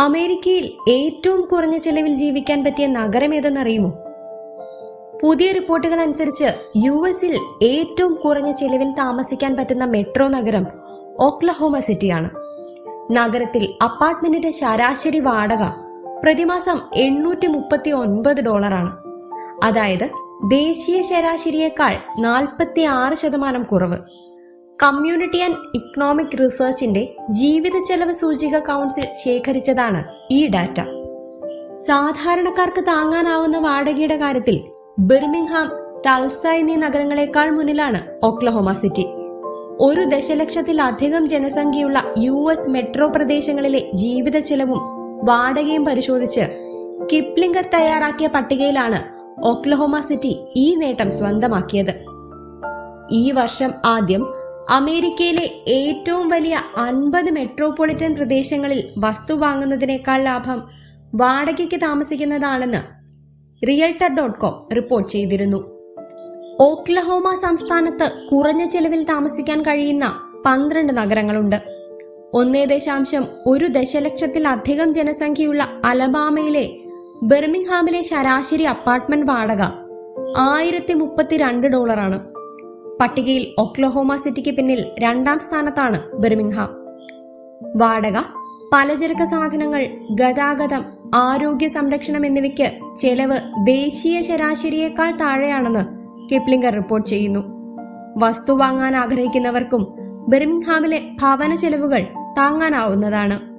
അമേരിക്കയിൽ ഏറ്റവും കുറഞ്ഞ ചെലവിൽ ജീവിക്കാൻ പറ്റിയ നഗരം ഏതെന്നറിയുമോ? പുതിയ റിപ്പോർട്ടുകൾ അനുസരിച്ച് യു എസിൽ ഏറ്റവും കുറഞ്ഞ ചെലവിൽ താമസിക്കാൻ പറ്റുന്ന മെട്രോ നഗരം ഓക്ലഹോമ സിറ്റിയാണ്. നഗരത്തിൽ അപ്പാർട്ട്മെന്റിന്റെ ശരാശരി വാടക പ്രതിമാസം എണ്ണൂറ്റി മുപ്പത്തി ഒൻപത് ഡോളറാണ്. അതായത് ദേശീയ ശരാശരിയേക്കാൾ നാൽപ്പത്തി ആറ് ശതമാനം കുറവ്. കമ്മ്യൂണിറ്റി ആൻഡ് ഇക്കണോമിക് റിസർച്ചിന്റെ ജീവിത ചെലവ് സൂചിക കൗൺസിൽ ശേഖരിച്ചതാണ് ഈ ഡാറ്റ. സാധാരണക്കാർക്ക് താങ്ങാനാവുന്ന വാടകയുടെ കാര്യത്തിൽ ബിർമിംഗ്ഹാം ടൾസ എന്നീ നഗരങ്ങളെക്കാൾ മുന്നിലാണ് ഒക്ലഹോമ സിറ്റി. ഒരു ദശലക്ഷത്തിലധികം ജനസംഖ്യയുള്ള യു എസ് മെട്രോ പ്രദേശങ്ങളിലെ ജീവിത ചെലവും വാടകയും പരിശോധിച്ച് കിപ്ലിംഗർ തയ്യാറാക്കിയ പട്ടികയിലാണ് ഒക്ലഹോമ സിറ്റി ഈ നേട്ടം സ്വന്തമാക്കിയത്. ഈ വർഷം ആദ്യം അമേരിക്കയിലെ ഏറ്റവും വലിയ അൻപത് മെട്രോപൊളിറ്റൻ പ്രദേശങ്ങളിൽ വസ്തു വാങ്ങുന്നതിനേക്കാൾ ലാഭം വാടകയ്ക്ക് താമസിക്കുന്നതാണെന്ന് റിയൽട്ടർ ഡോട്ട് കോം റിപ്പോർട്ട് ചെയ്തിരുന്നു. ഓക്ലഹോമ സംസ്ഥാനത്ത് കുറഞ്ഞ ചെലവിൽ താമസിക്കാൻ കഴിയുന്ന പന്ത്രണ്ട് നഗരങ്ങളുണ്ട്. ഒന്നേ ദശാംശം ഒരു ദശലക്ഷത്തിലധികം ജനസംഖ്യയുള്ള അലബാമയിലെ ബെർമിംഗ്ഹാമിലെ ശരാശരി അപ്പാർട്ട്മെന്റ് വാടക ആയിരത്തി മുപ്പത്തിരണ്ട് ഡോളറാണ്. പട്ടികയിൽ ഒക്ലഹോമ സിറ്റിക്ക് പിന്നിൽ രണ്ടാം സ്ഥാനത്താണ് ബെർമിംഗ്ഹാം. വാടക പലചരക്ക് സാധനങ്ങൾ ഗതാഗതം ആരോഗ്യ സംരക്ഷണം എന്നിവയ്ക്ക് ചെലവ് ദേശീയ ശരാശരിയേക്കാൾ താഴെയാണെന്ന് കിപ്ലിംഗർ റിപ്പോർട്ട് ചെയ്യുന്നു. വസ്തു വാങ്ങാൻ ആഗ്രഹിക്കുന്നവർക്കും ബെർമിംഗ്ഹാമിലെ ഭവന ചെലവുകൾ താങ്ങാനാവുന്നതാണ്.